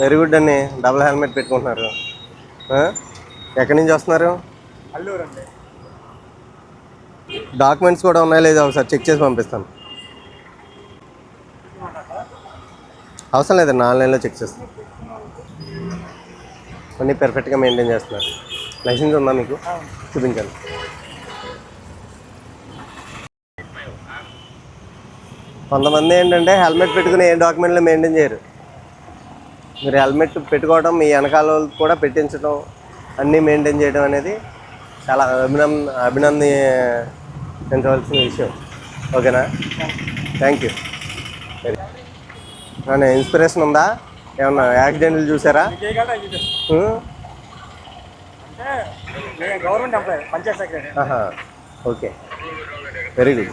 Very good అండి. Double helmet పెట్టుకుంటున్నారు? ఎక్కడి నుంచి వస్తున్నారు? డాక్యుమెంట్స్ కూడా ఉన్నాయో లేదో ఒకసారి చెక్ చేసి పంపిస్తాను అవసరం లేదండి ఆన్లైన్లో చెక్ చేస్తాను అన్నీ పెర్ఫెక్ట్గా మెయింటైన్ చేస్తున్నారు. లైసెన్స్ ఉందా మీకు? చూపించండి కొంతమంది ఏంటంటే హెల్మెట్ పెట్టుకుని ఏ డాక్యుమెంట్లు మెయింటైన్ చేయరు. మీరు హెల్మెట్ పెట్టుకోవడం మీ వెనకాల కూడా పెట్టించడం అన్నీ మెయింటైన్ చేయడం అనేది చాలా అభినంద అభినందించవలసిన విషయం. ఓకేనా? థ్యాంక్ యూ సరే ఇన్స్పిరేషన్ ఉందా? ఏమన్నా యాక్సిడెంట్లు చూసారా? Okay very good